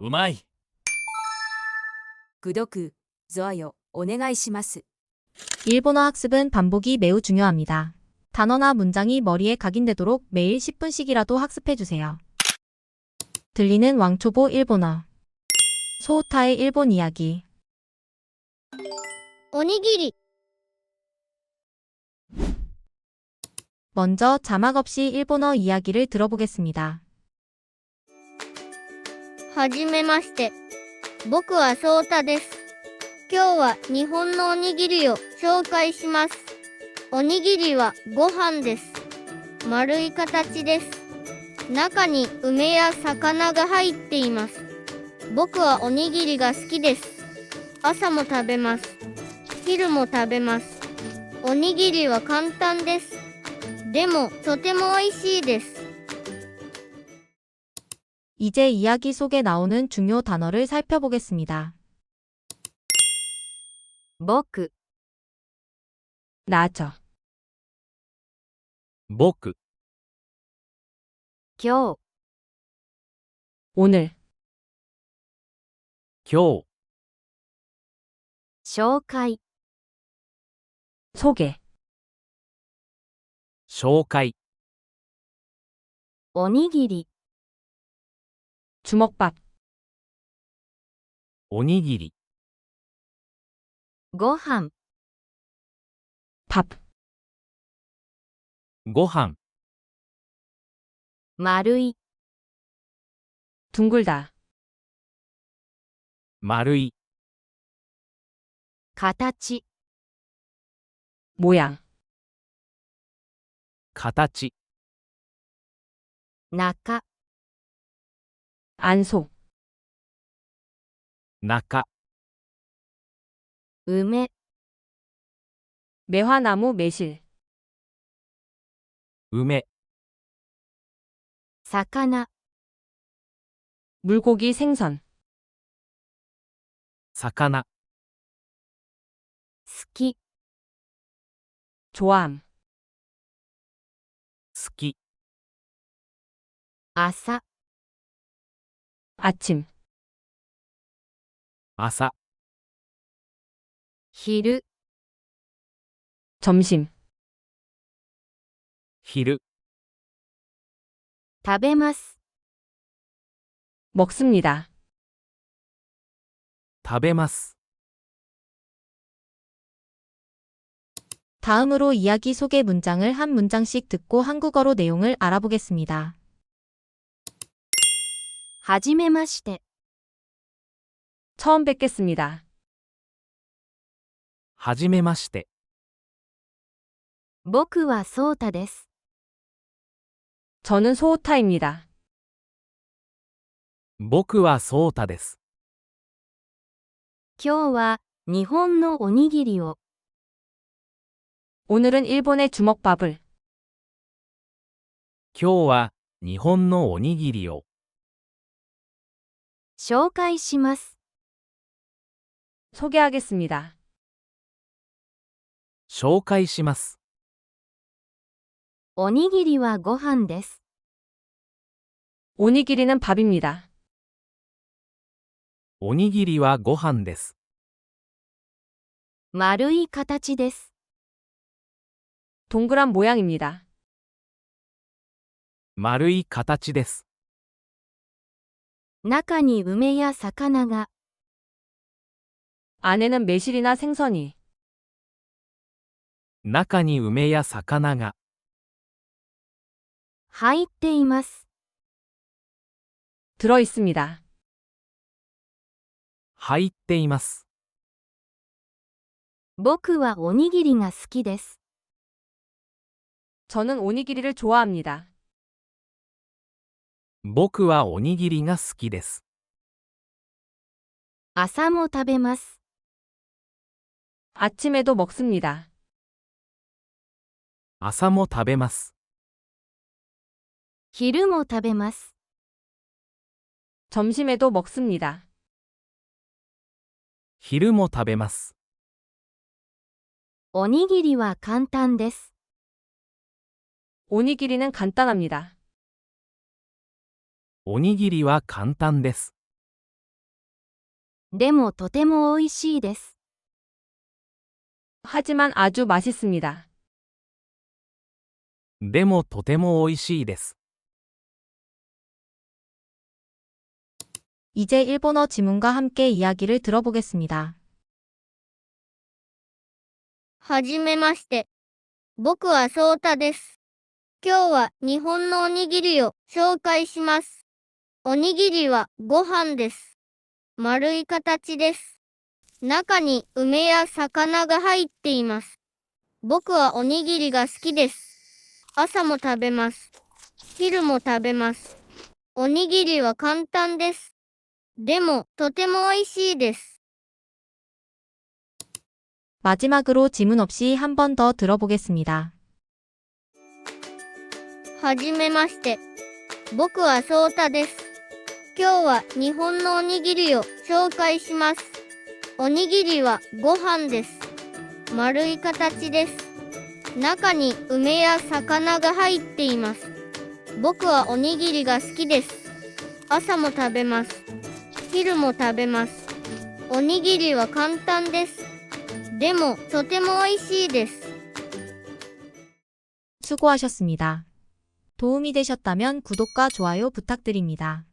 うまい。 구독, 좋아요, お願いします. 일본어 학습은 반복이 매우 중요합니다. 단어나 문장이 머리에 각인되도록 매일 10분씩이라도 학습해주세요. 들리는 왕초보 일본어. 소우타의 일본 이야기. おにぎり、 먼저 자막 없이 일본어 이야기를 들어보겠습니다. はじめまして。僕はソータです。今日は日本のおにぎりを紹介します。おにぎりはご飯です。丸い形です。中に梅や魚が入っています。僕はおにぎりが好きです。朝も食べます。昼も食べます。おにぎりは簡単です。でもとても美味しいです。 이제 이야기 속에 나오는 중요 단어를 살펴보겠습니다. 僕、 나죠. 僕、今日、 오늘, 今日、紹介、 소개, 紹介、おにぎり、 주먹밥, おにぎり、ご飯、 밥, ご飯、丸い、 둥글다, 丸い、形、 모양, 形、中、 안소 나카 음에 매화나무 매실 음에 사카나 물고기 생선 사카나 스키 좋아함 스키 아사 아침, 朝、昼、 점심, 昼、食べます。 먹습니다. 食べます。 다음으로 이야기 속의 문장을 한 문장씩 듣고 한국어로 내용을 알아보겠습니다. はじめまして。 처음 뵙겠습니다. はじめまして。僕はソータです。 저는 소우타입니다. 僕はソータです。今日は日本のおにぎりを 오늘은 일본의 주먹밥을 今日は日本のおにぎりを 紹介します。 소개하겠습니다. 紹介します。おにぎりはご飯です。 오니기리는 밥입니다. おにぎりはご飯です。丸い形です。 동그란 모양입니다. 丸い形です。 中に梅や魚が 안에는 매실이나 생선이 中に梅や魚が入っています。 들어 있습니다. 入っています。僕はおにぎりが好きです。 저는 오니기리를 좋아합니다. 僕はおにぎりが好きです。朝も食べます。 아침에도 먹습니다. 朝も食べます。昼も食べます。 점심에도 먹습니다. 昼も食べます。おにぎりは簡単です。 오니기리는 간단합니다. おにぎりは簡単です。 でもとても美味しいです。 하지만 아주 맛있습니다. でもとても美味しいです。 이제 일본어 지문과 함께 이야기를 들어보겠습니다. はじめまして。僕はソータです。今日は日本のおにぎりを紹介します。 おにぎりはご飯です。丸い形です。中に梅や魚が入っています。僕はおにぎりが好きです。朝も食べます。昼も食べます。おにぎりは簡単です。でもとても美味しいです。 마지막으로 지문 없이 한 번 더 들어보겠습니다. はじめまして。僕はソータです。 今日は日本のおにぎりを紹介します。おにぎりはご飯です。丸い形です。中に梅や魚が入っています。僕はおにぎりが好きです。朝も食べます。昼も食べます。おにぎりは簡単です。でもとても美味しいです。 수고하셨습니다. 도움이 되셨다면 구독과 좋아요 부탁드립니다.